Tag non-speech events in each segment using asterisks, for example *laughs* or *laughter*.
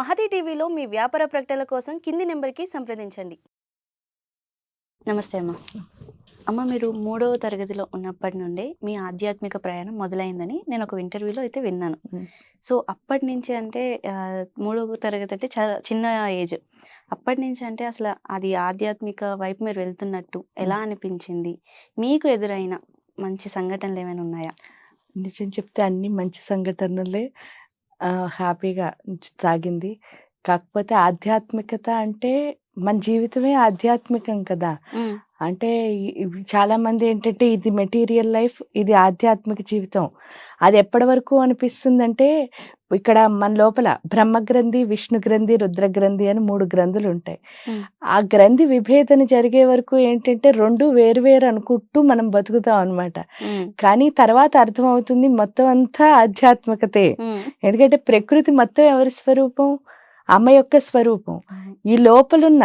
మహతి టీవీలో మీ వ్యాపార ప్రకటనల కోసం కింది నెంబర్కి సంప్రదించండి. నమస్తే అమ్మ. అమ్మ మీరు మూడవ తరగతిలో ఉన్నప్పటి నుండే మీ ఆధ్యాత్మిక ప్రయాణం మొదలైందని నేను ఒక ఇంటర్వ్యూలో అయితే విన్నాను. సో అప్పటి నుంచి అంటే మూడవ తరగతి అంటే చాలా చిన్న ఏజ్. అప్పటి నుంచి అంటే అసలు అది ఆధ్యాత్మిక వైపు మీరు వెళ్తున్నట్టు ఎలా అనిపించింది? మీకు ఎదురైన మంచి సంఘటనలు ఏమైనా ఉన్నాయా? నిజం చెప్తే అన్ని మంచి సంఘటనలే. ఆ, హ్యాపీగా సాగింది. కాకపోతే ఆధ్యాత్మికత అంటే మన జీవితమే ఆధ్యాత్మికం కదా! అంటే చాలా మంది ఏంటంటే ఇది మెటీరియల్ లైఫ్ ఇది ఆధ్యాత్మిక జీవితం అది ఎప్పటి వరకు అనిపిస్తుందంటే ఇక్కడ మన లోపల బ్రహ్మ గ్రంథి విష్ణు గ్రంథి రుద్ర గ్రంథి అని మూడు గ్రంథులు ఉంటాయి. ఆ గ్రంథి విభేదన జరిగే వరకు ఏంటంటే రెండు వేరు వేరు అనుకుంటూ మనం బతుకుతాం అన్నమాట మ్మ్. కానీ తర్వాత అర్థమవుతుంది మొత్తం అంతా ఆధ్యాత్మికతే. ఎందుకంటే ప్రకృతి మొత్తం ఎవరి స్వరూపం అమ్మ యొక్క స్వరూపం. ఈ లోపలున్న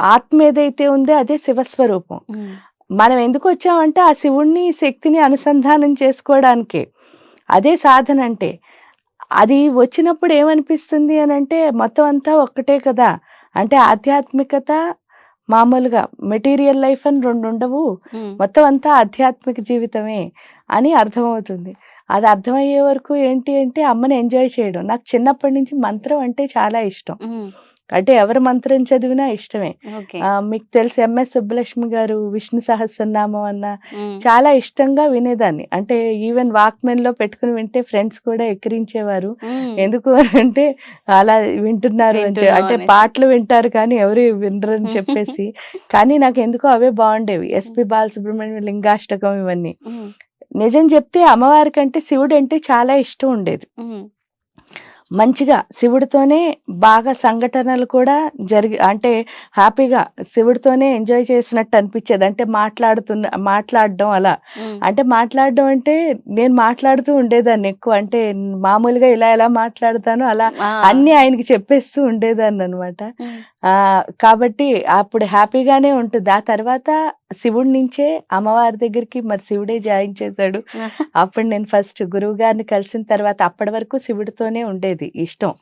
ఆత్మ ఏదైతే ఉందో అదే శివస్వరూపం. మనం ఎందుకు వచ్చామంటే ఆ శివుణ్ణి శక్తిని అనుసంధానం చేసుకోవడానికే. అదే సాధన అంటే. అది వచ్చినప్పుడు ఏమనిపిస్తుంది అని అంటే మొత్తం అంతా ఒక్కటే కదా. అంటే ఆధ్యాత్మికత మామూలుగా మెటీరియల్ లైఫ్ అని రెండు ఉండవు. మొత్తం అంతా ఆధ్యాత్మిక జీవితమే అని అర్థమవుతుంది. అది అర్థమయ్యే వరకు ఏంటి అంటే అమ్మని ఎంజాయ్ చేయడం. నాకు చిన్నప్పటి నుంచి మంత్రం అంటే చాలా ఇష్టం. అంటే ఎవరి మంత్రం చదివినా ఇష్టమే మీకు తెలుసు ఎంఎస్ సుబ్బలక్ష్మి గారు విష్ణు సహస్రనామం అన్న. చాలా ఇష్టంగా వినేదాన్ని అంటే ఈవెన్ వాక్మెన్లో పెట్టుకుని వింటే ఫ్రెండ్స్ కూడా ఎక్కిరించేవారు. ఎందుకు అని అంటే అలా వింటున్నారు అని అంటే. పాటలు వింటారు కానీ ఎవరు వినరని చెప్పేసి *laughs* కానీ నాకు ఎందుకో అవే బాగుండేవి ఎస్పి బాలసుబ్రహ్మణ్యం లింగాష్టకం ఇవన్నీ. నిజం చెప్తే అమ్మవారి కంటే శివుడు అంటే చాలా ఇష్టం ఉండేది. మంచిగా శివుడితోనే బాగా సంఘటనలు కూడా జరిగి అంటే హ్యాపీగా శివుడితోనే ఎంజాయ్ చేసినట్టు అనిపించేది. అంటే మాట్లాడుతున్న మాట్లాడడం అలా. అంటే మాట్లాడడం అంటే నేను మాట్లాడుతూ ఉండేదాన్ని ఎక్కువ. అంటే మామూలుగా ఇలా ఎలా మాట్లాడతానో అలా. అన్ని ఆయనకి చెప్పేస్తూ ఉండేదాన్ని అనమాట కాబట్టి అప్పుడు హ్యాపీగానే ఉంటుంది ఆ తర్వాత శివుడి నుంచే అమ్మవారి దగ్గరికి మరి శివుడే జాయిన్ చేశాడు *laughs* అప్పుడు నేను ఫస్ట్ గురువు గారిని కలిసిన తర్వాత అప్పటి వరకు శివుడితోనే ఉండేది ఇష్టం.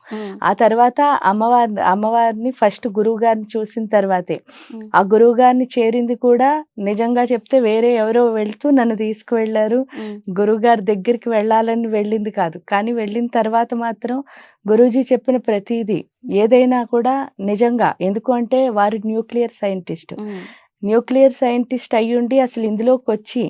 ఆ తర్వాత అమ్మవారిని అమ్మవారిని ఫస్ట్ గురువు గారిని చూసిన తర్వాతే. ఆ గురువు గారిని చేరింది కూడా నిజంగా చెప్తే వేరే ఎవరో వెళ్తూ నన్ను తీసుకువెళ్ళారు మ్మ్. గురువు గారి దగ్గరికి వెళ్ళాలని వెళ్ళింది కాదు కానీ వెళ్ళిన తర్వాత మాత్రం గురూజీ చెప్పిన ప్రతిదీ ఏదైనా కూడా నిజంగా ఎందుకు అంటే వారు న్యూక్లియర్ సైంటిస్ట్. న్యూక్లియర్ సైంటిస్ట్ అయ్యుండి అసలు ఇందులోకి వచ్చి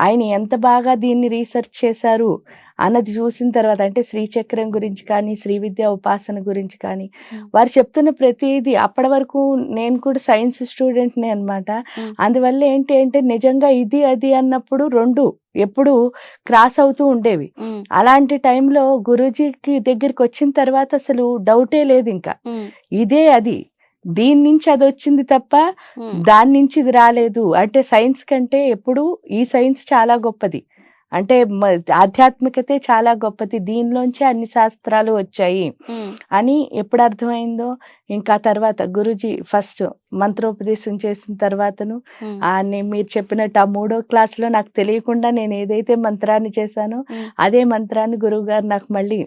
ఆయన ఎంత బాగా దీన్ని రీసెర్చ్ చేశారు అన్నది చూసిన తర్వాత అంటే శ్రీచక్రం గురించి కానీ శ్రీ విద్యా ఉపాసన గురించి కానీ. వారు చెప్తున్న ప్రతిదీ అప్పటి వరకు నేను కూడా సైన్స్ స్టూడెంట్నే అన్నమాట Hmm. అందువల్ల ఏంటి అంటే నిజంగా ఇది అది అన్నప్పుడు రెండు ఎప్పుడు క్రాస్ అవుతూ ఉండేవి. అలాంటి టైంలో గురూజీకి దగ్గరికి వచ్చిన తర్వాత అసలు డౌటే లేదు ఇంకా. ఇదే అది దీని నుంచి అది వచ్చింది తప్ప. దాని నుంచి ఇది రాలేదు అంటే సైన్స్ కంటే ఎప్పుడు ఈ సైన్స్ చాలా గొప్పది అంటే ఆధ్యాత్మికతే చాలా గొప్పది దీనిలోంచి అన్ని శాస్త్రాలు వచ్చాయి. అని ఎప్పుడు అర్థమైందో ఇంకా తర్వాత గురుజీ ఫస్ట్ మంత్రోపదేశం చేసిన తర్వాతను మీరు చెప్పినట్టు ఆ మూడో క్లాస్లో నాకు తెలియకుండా నేను ఏదైతే మంత్రాన్ని చేశానో. అదే మంత్రాన్ని గురువు గారు నాకు మళ్ళీ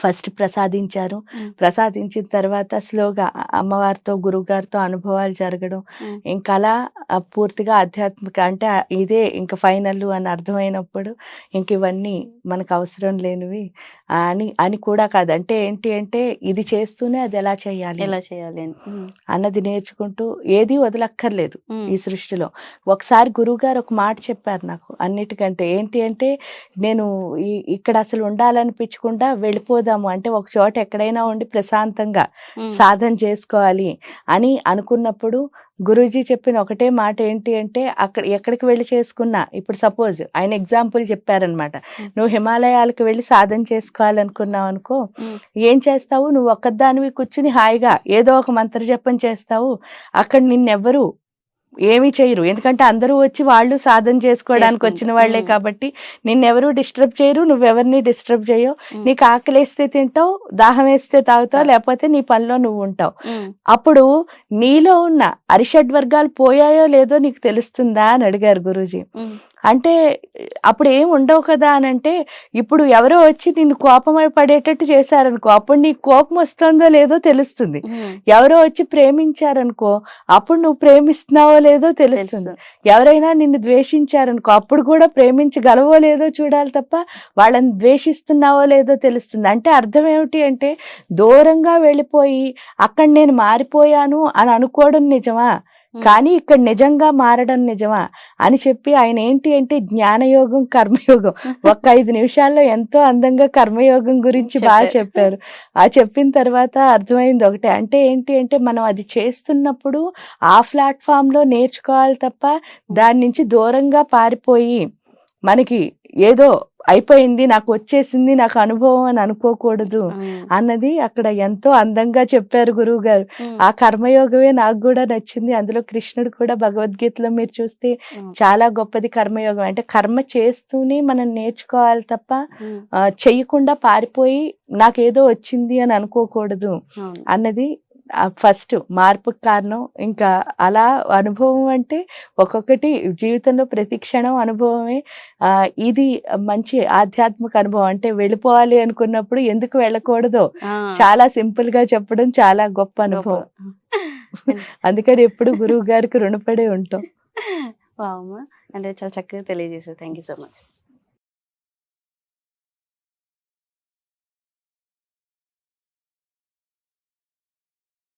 ఫస్ట్ ప్రసాదించారు. ప్రసాదించిన తర్వాత స్లోగా అమ్మవారితో గురువుగారితో అనుభవాలు జరగడం. ఇంకా అలా పూర్తిగా ఆధ్యాత్మిక అంటే ఇదే ఇంకా ఫైనల్ అని అర్థమైనప్పుడు ఇంక ఇవన్నీ మనకు అవసరం లేనివి అని అని కూడా కాదు అంటే ఏంటి అంటే ఇది చేస్తూనే అది ఎలా చేయాలి ఎలా చేయాలి. అన్నది నేర్చుకుంటూ ఏది వదలక్కర్లేదు. ఈ సృష్టిలో ఒకసారి గురువుగారు ఒక మాట చెప్పారు నాకు అన్నిటికంటే ఏంటి అంటే నేను ఇక్కడ అసలు ఉండాలనిపించకుండా వెళ్ళిపోదాము అంటే ఒక చోట ఎక్కడైనా ఉండి ప్రశాంతంగా. సాధన చేసుకోవాలి అని అనుకున్నప్పుడు గురూజీ చెప్పిన ఒకటే మాట ఏంటి అంటే అక్కడ ఎక్కడికి వెళ్ళి చేసుకున్నా ఇప్పుడు సపోజ్ ఆయన ఎగ్జాంపుల్ చెప్పారనమాట. నువ్వు హిమాలయాలకు వెళ్ళి సాధన చేసుకోవాలనుకున్నావు అనుకో. ఏం చేస్తావు నువ్వు ఒక్కదానివి కూర్చుని హాయిగా ఏదో ఒక మంత్ర జపం చేస్తావు అక్కడ నిన్నెవ్వరు ఏమీ చేయరు ఎందుకంటే అందరూ వచ్చి వాళ్ళు సాధన చేసుకోవడానికి వచ్చిన Hmm. కాబట్టి నిన్నెవరు డిస్టర్బ్ చేయరు నువ్వెవరిని డిస్టర్బ్ చేయవు. నీకు ఆకలి వేస్తే తింటావు దాహం వేస్తే తాగుతావు లేకపోతే నీ పనిలో నువ్వు ఉంటావు. అప్పుడు నీలో ఉన్న అరిషడ్ వర్గాలు పోయాయో లేదో నీకు తెలుస్తుందా అని అడిగారు గురూజీ. అంటే అప్పుడు ఏం ఉండవు కదా అని అంటే ఇప్పుడు ఎవరో వచ్చి నిన్ను కోపం పడేటట్టు చేశారనుకో అప్పుడు నీకు కోపం వస్తుందో లేదో తెలుస్తుంది. ఎవరో వచ్చి ప్రేమించారనుకో అప్పుడు నువ్వు ప్రేమిస్తున్నావో లేదో తెలుస్తుంది. తెలుసు ఎవరైనా నిన్ను ద్వేషించారనుకో అప్పుడు కూడా ప్రేమించగలవో లేదో చూడాలి తప్ప వాళ్ళని ద్వేషిస్తున్నావో లేదో తెలుస్తుంది. అంటే అర్థం ఏమిటి అంటే దూరంగా వెళ్ళిపోయి అక్కడ నేను మారిపోయాను అని అనుకోవడం నిజమా? కానీ ఇక్కడ నిజంగా మారడం నిజమా అని చెప్పి ఆయన ఏంటి అంటే జ్ఞానయోగం కర్మయోగం. ఒక్క ఐదు నిమిషాల్లో ఎంతో అందంగా కర్మయోగం గురించి బాగా చెప్పారు. చెప్పారు ఆ చెప్పిన తర్వాత అర్థమైంది ఒకటే. అంటే ఏంటి అంటే మనం అది చేస్తున్నప్పుడు ఆ ప్లాట్ఫామ్లో నేర్చుకోవాలి తప్ప దాని నుంచి దూరంగా పారిపోయి మనకి ఏదో అయిపోయింది నాకు వచ్చేసింది నాకు అనుభవం అని అనుకోకూడదు అన్నది అక్కడ ఎంతో అందంగా చెప్పారు గురువు గారు ఆ కర్మయోగమే నాకు కూడా నచ్చింది. అందులో కృష్ణుడు కూడా భగవద్గీతలో మీరు చూస్తే చాలా గొప్పది కర్మయోగం. అంటే కర్మ చేస్తూనే మనం నేర్చుకోవాలి తప్ప చెయ్యకుండా పారిపోయి నాకేదో వచ్చింది అని అనుకోకూడదు అన్నది ఫస్ట్ మార్పుకు కారణం. ఇంకా అలా అనుభవం అంటే ఒక్కొక్కటి జీవితంలో ప్రతి క్షణం అనుభవమే. ఇది మంచి ఆధ్యాత్మిక అనుభవం. అంటే వెళ్ళిపోవాలి అనుకున్నప్పుడు ఎందుకు వెళ్ళకూడదో. చాలా సింపుల్గా చెప్పడం చాలా గొప్ప అనుభవం. *laughs* అందుకని ఎప్పుడు గురువు గారికి రుణపడే ఉంటాం. అంటే చాలా చక్కగా తెలియజేశారు. Thank you so much